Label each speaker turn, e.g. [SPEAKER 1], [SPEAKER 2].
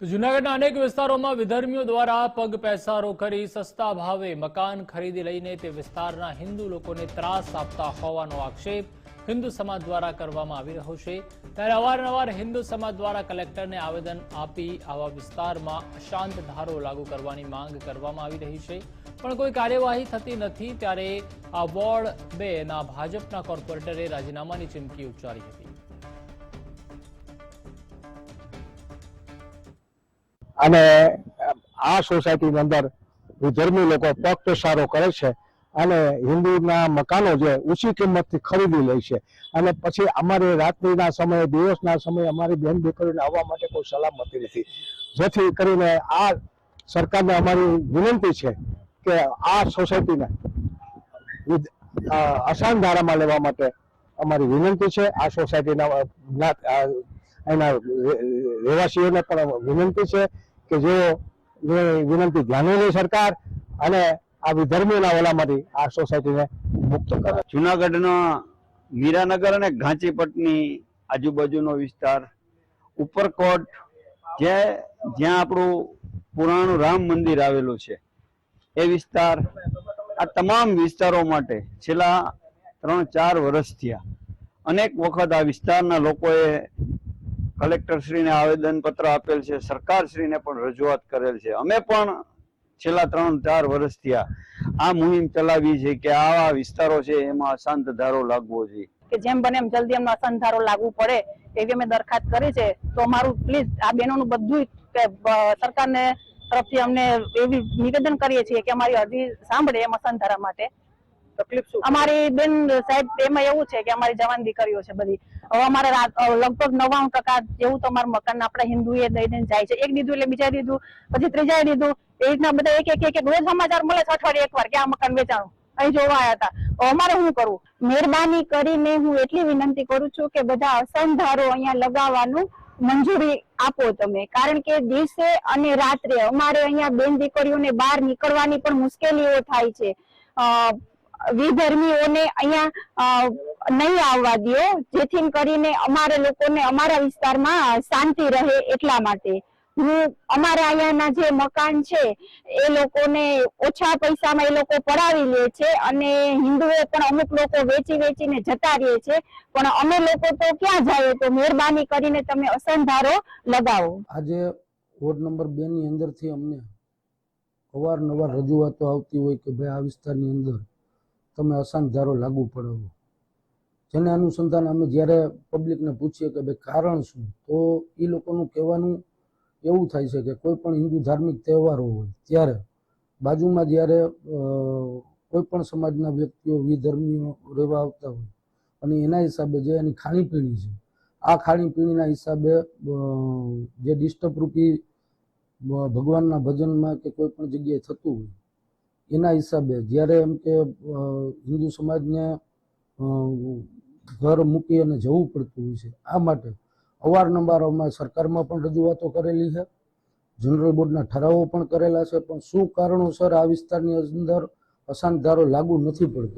[SPEAKER 1] તો જૂનાગઢના અનેક વિસ્તારોમાં વિધર્મીઓ દ્વારા પગ પેસારો કરી સસ્તા ભાવે મકાન ખરીદી લઈને તે વિસ્તારના હિન્દુ લોકોને ત્રાસ આપતા હોવાનો આક્ષેપ હિન્દુ સમાજ દ્વારા કરવામાં આવી રહ્યો છે. ત્યારે અવારનવાર હિન્દુ સમાજ દ્વારા કલેક્ટરને આવેદન આપી આવા વિસ્તારમાં અશાંત ધારો લાગુ કરવાની માંગ કરવામાં આવી રહી છે. પણ કોઈ કાર્યવાહી થતી નથી ત્યારે આ વોર્ડ બે ના ભાજપના કોર્પોરેટરે રાજીનામાની ચીમકી ઉચ્ચારી હતી.
[SPEAKER 2] અને આ સોસાયટીની અંદર વિધર્મી લોકો પગ પેસારો કરે છે અને હિન્દુના મકાનો જે ઊંચી કિંમતથી ખરીદી લે છે. અને પછી અમારે રાત્રિના સમયે, દિવસના સમયે અમારી બેન દીકરીને આવવા માટે કોઈ સલામતી નથી. જેથી કરીને આ સરકારને અમારી વિનંતી છે કે આ સોસાયટીને અસાન ધારામાં લેવા માટે અમારી વિનંતી છે. આ સોસાયટીના એના રહેવાસીઓને પણ વિનંતી છે કે જો વિનંતી ધ્યાને લે સરકાર અને આ વિધર્મીઓના ઓલામાંથી આ સોસાયટીને મુક્ત કરે.
[SPEAKER 3] જુનાગઢના મીરાનગર અને ઘાંચીપટની આજુબાજુનો વિસ્તાર, ઉપરકોટ જે જ્યાં આપણું પુરાણું રામ મંદિર આવેલું છે, એ વિસ્તાર આ તમામ વિસ્તારો માટે છેલ્લા ત્રણ ચાર વર્ષ થયા. અનેક વખત આ વિસ્તારના લોકોએ કલેક્ટરશ્રીને આવેદન પત્ર આપેલ છે, સરકારશ્રીને પણ રજૂઆત કરેલ છે. અમે પણ છેલ્લા ત્રણ ચાર વર્ષ થયા આ મુહિમ ચલાવી છે કે આવા વિસ્તારો છે એમાં અશાંત ધારો લાગવો જોઈએ.
[SPEAKER 4] કે જેમ બને એમ જલ્દી એમનો અસંધારો લાગુ પડે એવી અમે દરખાસ્ત કરી છે. તો અમારું પ્લીઝ આ બહેનોનું બધું સરકારને તરફથી અમને એવી નિવેદન કરીએ છીએ કે અમારી અરજી સાંભળે એમ ધારા માટે. અમારી બેન સાહેબ, એમાં એવું છે કે અમારી જવાન દીકરીઓ છે બધી. હવે અમારે લગભગ નવ્વાણું ટકા જેવું તો અમારું મકાન આપણે હિન્દુએ દઈ દઈને જાય છે. એક દીધું એટલે બીજા દીધું, પછી ત્રીજા દીધું. એ રીતના બધા એક એક એક એક રોજ સમાચાર મળે છે અઠવાડિયે એક વાર કે આ મકાન વેચાણું. અહીં જોવા આવ્યા હતા. અમારે શું કરવું?
[SPEAKER 5] મહેરબાની કરીને હું એટલી વિનંતી કરું છું કે બધા અસંધારો અહીંયા લગાવવાનું મંજૂરી આપો તમે. કારણ કે દિવસે અને રાત્રે અમારે અહીંયા બેન દીકરીઓને બહાર નીકળવાની પણ મુશ્કેલીઓ થાય છે. વિધર્મીઓને અહીંયા નહીં આવવા દો જેથી કરીને અમારા લોકોને, અમારા વિસ્તારમાં શાંતિ રહે એટલા માટે. હું, અમારા અહીંયાના જે મકાન છે, એ લોકોને ઓછા પૈસામાં એ લોકો પડાવી લે છે અને હિન્દુઓ પણ અમુક લોકો વેચી વેચીને જતા રહે છે. પણ અમે લોકો તો ક્યાં જઈએ તો મહેરબાની કરીને તમે અસંધારો લગાવો.
[SPEAKER 6] આજે વોર્ડ નંબર બે ની અંદરથી અમને અવારનવાર રજૂઆતો આવતી હોય કે ભાઈ આ વિસ્તારની અંદર તમે અસાનધારો લાગુ પડાવો જેને અનુસંધાન અમે જ્યારે પબ્લિકને પૂછીએ કે ભાઈ કારણ શું, તો એ લોકોનું કહેવાનું એવું થાય છે કે કોઈ પણ હિન્દુ ધાર્મિક તહેવારો હોય, ત્યારે બાજુમાં જ્યારે કોઈ પણ સમાજના વ્યક્તિઓ, વિધર્મીઓ રહેવા આવતા હોય, અને એના હિસાબે જે એની ખાણીપીણી છે, આ ખાણીપીણીના હિસાબે જે ડિસ્ટર્બ રૂપી ભગવાનના ભજનમાં કે કોઈ પણ જગ્યાએ થતું હોય એના હિસાબે જ્યારે એમ કે હિન્દુ સમાજને ઘર મૂકી અને જવું પડતું હોય છે, આ માટે અવારનવાર અમે સરકારમાં પણ રજૂઆતો કરેલી છે. જનરલ બોર્ડના ઠરાવો પણ કરેલા છે, પણ શું કારણોસર આ વિસ્તારની અંદર અશાંતધારો લાગુ નથી પડતો?